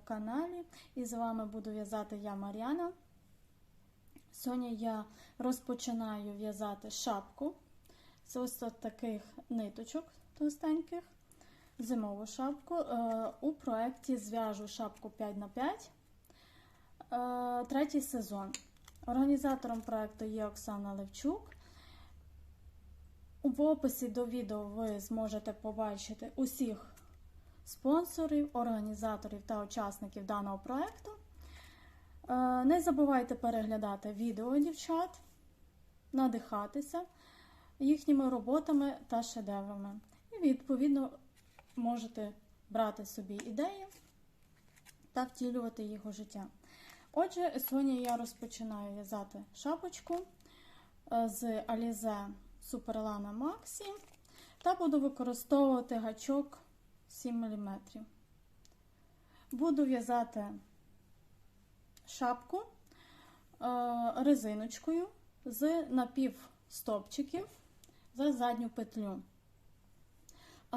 каналі і з вами буду в'язати я Мар'яна. Сьогодні я розпочинаю в'язати шапку з ось таких ниточок товстеньких, зимову шапку. Е, У проєкті зв'яжу шапку 5х5, е, третій сезон. Організатором проєкту є Оксана Левчук. В описі до відео ви зможете побачити усіх спонсорів, організаторів та учасників даного проєкту. Е, Не забувайте переглядати відео дівчат, надихатися їхніми роботами та шедеврами. І, відповідно, можете брати собі ідеї та втілювати їх у життя. Отже, сьогодні я розпочинаю в'язати шапочку е, з Alize Superlana Maxi та буду використовувати гачок 7 мм. Буду в'язати шапку е, резиночкою з напівстопчиків за задню петлю. Е,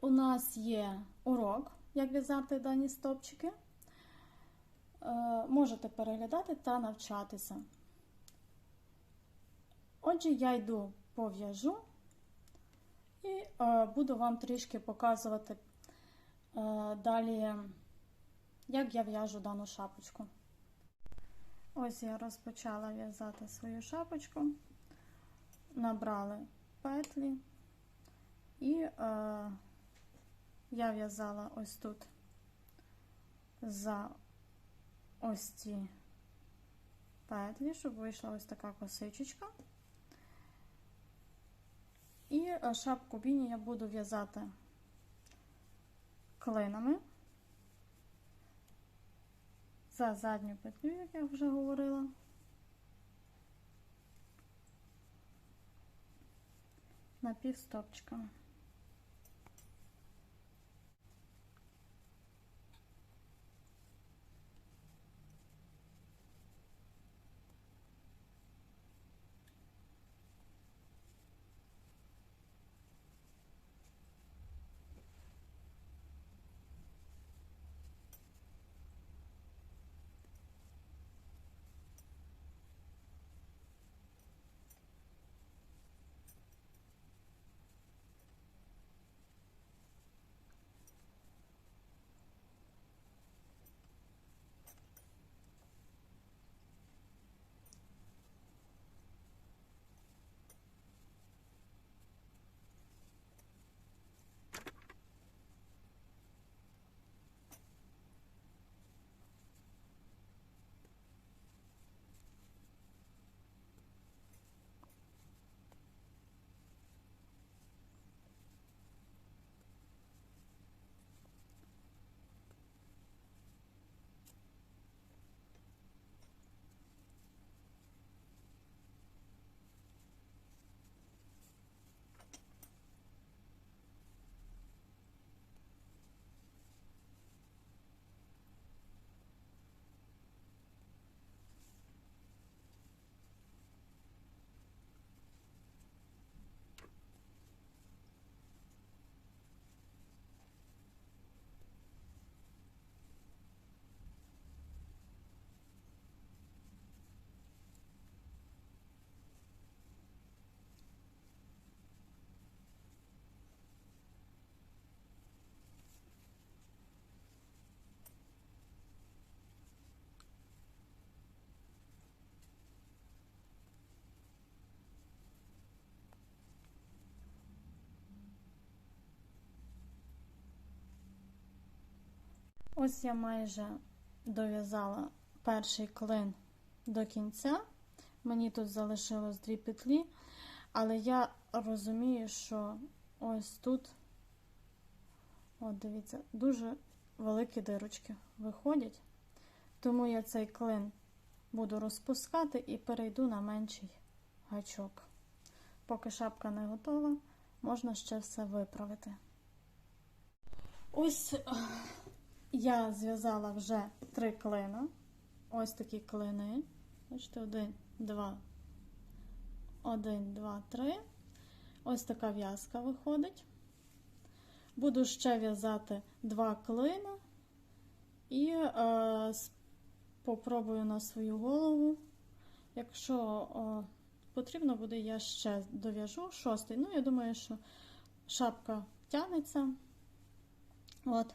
У нас є урок, як в'язати дані стопчики. Е, Можете переглядати та навчатися. Отже, я йду пов'яжу і е, буду вам трішки показувати е, далі, як я в'яжу дану шапочку. Ось я розпочала в'язати свою шапочку, набрали петлі, і е, я в'язала ось тут за ось ці петлі, щоб вийшла ось така косичечка. І е, шапку біні я буду в'язати клинами за задню петлю, як я вже говорила. Напівстопчиками. Ось я майже дов'язала перший клин до кінця. Мені тут залишилось дві петлі, але я розумію, що ось тут, от дивіться, дуже великі дирочки виходять. Тому я цей клин буду розпускати і перейду на менший гачок. Поки шапка не готова, можна ще все виправити. Ось я зв'язала вже три клина. Ось такі клини. Бачите, один, два, один, два, три. Ось така в'язка виходить. Буду ще в'язати два клина І е, попробую на свою голову. Якщо о, потрібно буде, я ще дов'яжу шостий. Ну, я думаю, що шапка тягнеться. От,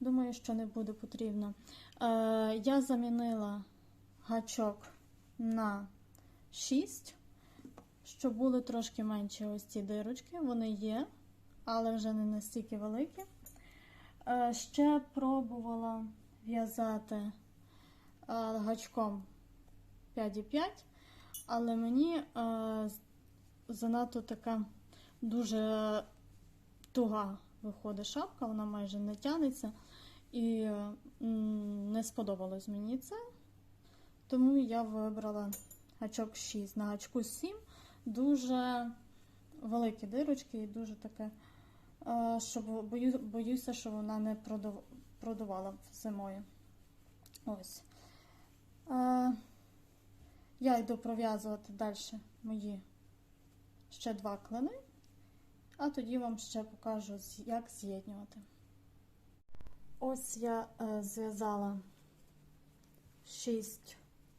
думаю, що не буде потрібно. Е, я замінила гачок на 6, щоб були трошки менші ось ці дирочки. Вони є, але вже не настільки великі. Е, ще пробувала в'язати е, гачком 5,5, але мені занадто така дуже туга виходить шапка, вона майже не тягнеться. І не сподобалось мені це. Тому я вибрала гачок 6. На гачку 7 дуже великі дирочки і дуже таке, е, що бою, боюся, що вона не продув- продувала зимою. Ось. Е, я йду пров'язувати далі мої ще два клини, а тоді вам ще покажу, як з'єднювати. Ось я е, зв'язала 6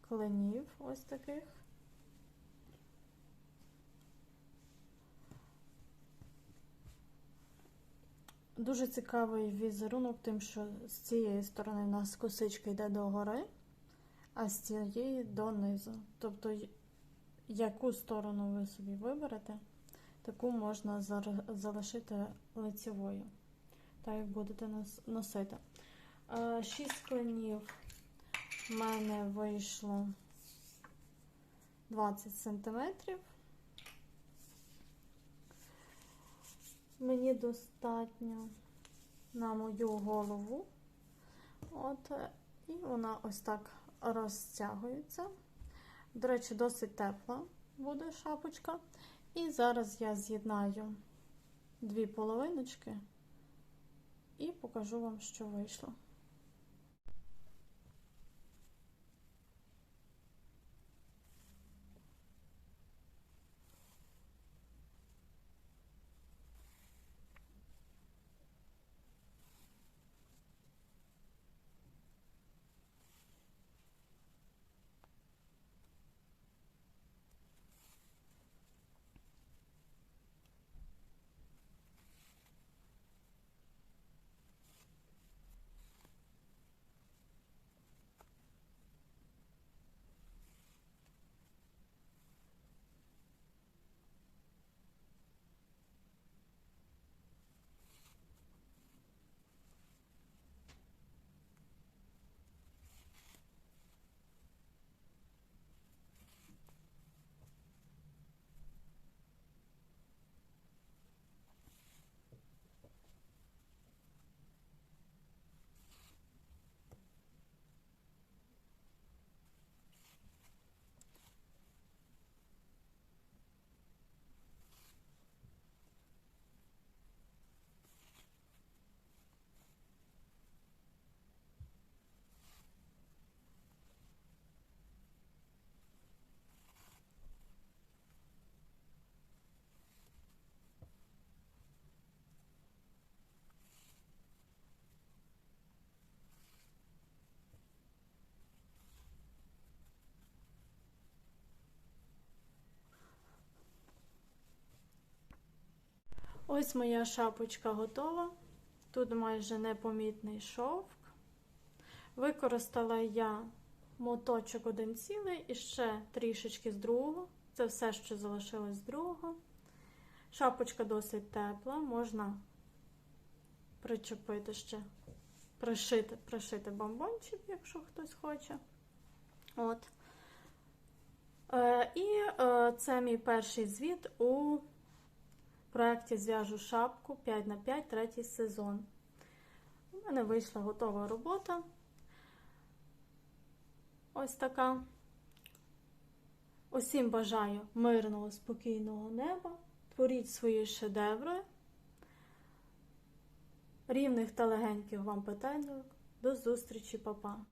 клинів ось таких. Дуже цікавий візерунок, тим, що з цієї сторони у нас косичка йде догори, а з цієї донизу. Тобто, яку сторону ви собі виберете, таку можна залишити лицевою, так як будете носити. Е, Шість клинів в мене вийшло 20 сантиметрів. Мені достатньо на мою голову. От, е, і вона ось так розтягується. До речі, досить тепла буде шапочка. І зараз я з'єднаю дві половиночки і покажу вам, що вийшло. Ось моя шапочка готова. Тут майже непомітний шовк. Використала я моточок один цілий і ще трішечки з другого. Це все, що залишилось з другого. Шапочка досить тепла, можна причепити ще, пришити, пришити бомбончик, якщо хтось хоче. От. Е, і е, це мій перший звіт у проєкті Зв'яжу шапку 5 на 5 третій сезон. У мене вийшла готова робота. Ось така. Усім бажаю мирного, спокійного неба. Творіть свої шедеври. Рівних та легеньких вам петельок. До зустрічі, папа!